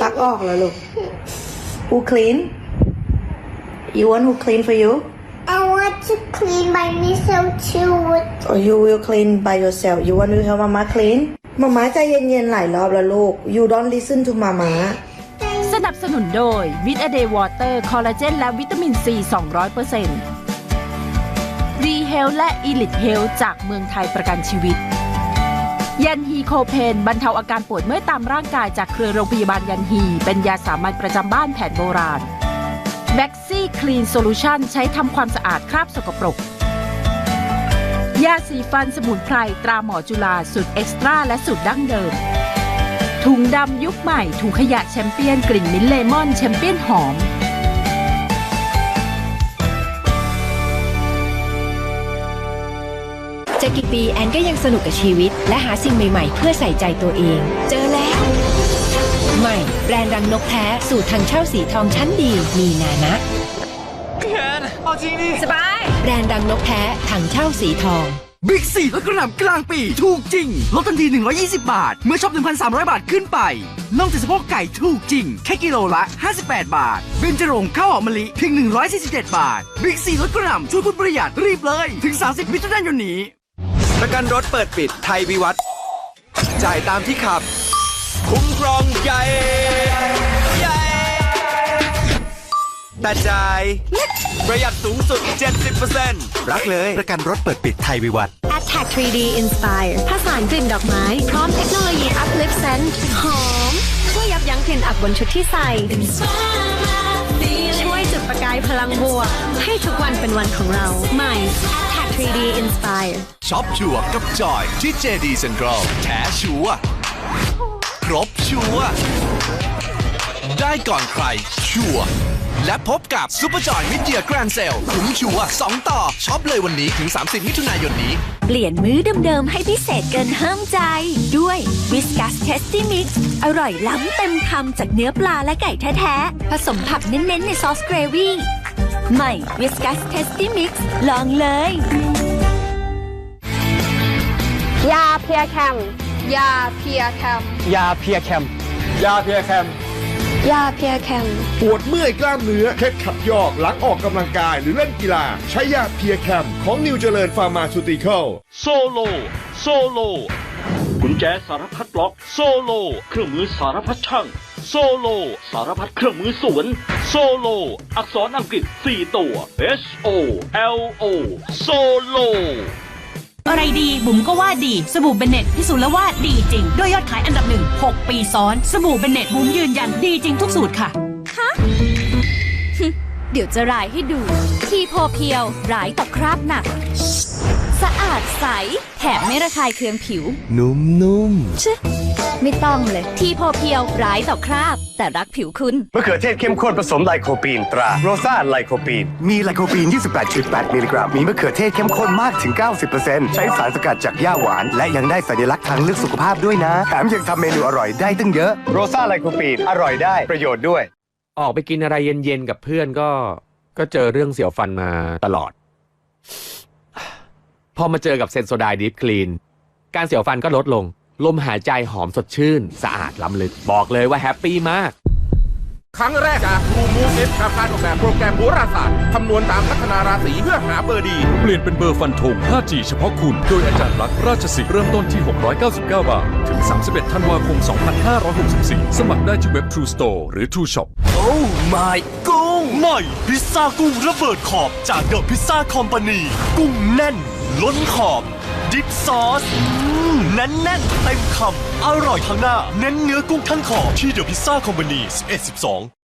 ซักออกแล้วลูก Who clean You want who clean for you I want to clean my myself too. or you will clean by yourself You want to help mama clean มาม่าใจเย็นๆหลายรอบแล้วลูก You don't listen to มาม่าสนับสนุนโดยวิตาเดย์วอเตอร์คอลลาเจนและวิตามินซี 200%รีเฮลและอีลิทเฮลจากเมืองไทยประกันชีวิต ยันฮีโคเพนบรรเทาอาการปวดเมื่อยตามร่างกายจากเครือโรงพยาบาลยันฮี เป็นยาสามัญประจำบ้านแผนโบราณแบ็กซี่คลีนโซลูชันใช้ทำความสะอาดคราบสกปรก ยาสีฟันสมุนไพรตราหมอจุฬาสูตรเอ็กซ์ตร้าและสูตรดั้งเดิม ถุงดำยุคใหม่ถุงขยะแชมเปี้ยนกลิ่นมิ้นเลมอนแชมเปี้ยนหอม จะกี่ปีแอนก็ยังสนุกกับชีวิต และหาสิ่งใหม่ๆ เพื่อใส่ใจตัวเอง เจอแล้ว ใหม่ แบรนด์รังนกแท้สูตรทางเช่าสีทองชั้นดีมีนานะสบาย แบรนด์รังนกแท้ทางเช่าสีทองบิ๊กซีลดกระหน่ำกลางปี ถูกจริง ลดทันที 120 บาท เมื่อช็อป 1,300 บาทขึ้นไปน่องติดสะโพกไก่ถูกจริง แค่กิโลละ 58 บาท เบนจรงข้าวหอมมะลิเพียง 147 บาท บิ๊กซีลดกระหน่ำช่วยคุณประหยัดรีบเลย ถึง 30 มิถุนายนนี้ ประกันรถเปิดปิดไทยวิวัฒน์จ่ายตามที่ขับ คุ้มครองใหญ่ใหญ่แต่จ่ายเล็กประหยัดสูงสุด 70%รักเลย ประกันรถเปิดปิดไทยวิวัฒน์ Attack 3D Inspire ผสานกลิ่นดอกไม้ พร้อมเทคโนโลยี Uplift Scent หอม ช่วยยับยั้งกลิ่นอับบนชุดที่ใส่ ช่วยจุดประกายพลังบวก ให้ทุกวันเป็นวันของเราใหม่ Attack 3D Inspire ช็อปชัวร์กับจอยที่ JD Central แท้ชัวร์ครบชัวร์ได้ก่อนใครชัวร์และพบกับซูเปอร์จอยมิดเดียแกรนเซลคุ้มชัวร์2ต่อช็อปเลยวันนี้ถึง 30 มิถุนายนนี้ เปลี่ยนมื้อเดิมๆ ให้พิเศษเกินห้ามใจ ด้วย Whiskas Tasty Mix อร่อยล้ำเต็มคำจากเนื้อปลาและไก่แท้ๆ ผสมผักเน้นๆ ในซอสเกรวี่ ใหม่ Whiskas Tasty Mix ลองเลย ยาเพียแคม ยาเพียแคม ยาเพียแคม ยาเพียแคม ยาเพียแคม ปวดเมื่อยกล้ามเนื้อเคล็ดขัดยอกหลังออกกำลังกายหรือเล่นกีฬา ใช้ยาเพียแคม ของนิวเจริญฟาร์มาซูติคอลโซโล โซโลกุญแจสารพัดล็อก โซโล เครื่องมือสารพัดช่าง โซโล สารพัดเครื่องมือสวน โซโล อักษรอังกฤษ 4 ตัว H O L O โซโลอะไรดีบุ๋มก็ว่าดี สบู่เบนเน็ตพิสูจน์แล้วว่าดีจริง ด้วยยอดขายอันดับหนึ่ง6ปีซ้อน สบู่เบนเน็ตบุ๋มยืนยันดีจริงทุกสูตรค่ะเดี๋ยวจะรายให้ดู ทีโพเพียวร้ายต่อคราบหนัก สะอาดใส แถมไม่ระคายเคืองผิว นุ่มนุ่มชะ ไม่ต้องเลย ทีโพเพียวร้ายต่อคราบ แต่รักผิวคุณ มะเขือเทศเข้มข้นผสมไลโคปีนตราโรซาไลโคปีน มีไลโคปีน 28.8 มิลลิกรัม มีมะเขือเทศเข้มข้นมากถึง 90%ใช้สารสกัดจากหญ้าหวาน และยังได้สัญลักษณ์ทางเลือกสุขภาพด้วยนะ แถมยังทำเมนูอร่อยได้ตั้งเยอะ โรซาไลโคปีน อร่อยได้ประโยชน์ด้วย ออกไปกินอะไรเย็นๆกับเพื่อนก็ ก็เจอเรื่องเสียวฟันมาตลอด พอมาเจอกับเซนโซไดดิฟคลีน การเสียวฟันก็ลดลง ลมหายใจหอมสดชื่น สะอาดล้ำลึก บอกเลยว่าแฮปปี้มาก ครั้งแรกจากครูมูฟเอฟกับการออกแบบโปรแกรมโหราศาสตร์คำนวณตามลัคนาราศีเพื่อหาเบอร์ดี เปลี่ยนเป็นเบอร์ฟันธง 5G เฉพาะคุณ โดยอาจารย์ลักษณ์ราชสิทธิ์เริ่มต้นที่ 699 บาท ถึง 31 ธันวาคม 2564 สมัครได้ที่เว็บ True Store หรือ True Shop โอ้ my กุ้งใหม่พิซซ่ากุ้งระเบิดขอบจากเดอะพิซซ่าคอมพานีกุ้งแน่น ล้นขอบ ดิปซอส แน่นแน่นเต็มคำอร่อยทั้งหน้า เน้นเนื้อกุ้งทั้งขอบที่เดอะพิซซ่าคอมพานี11 12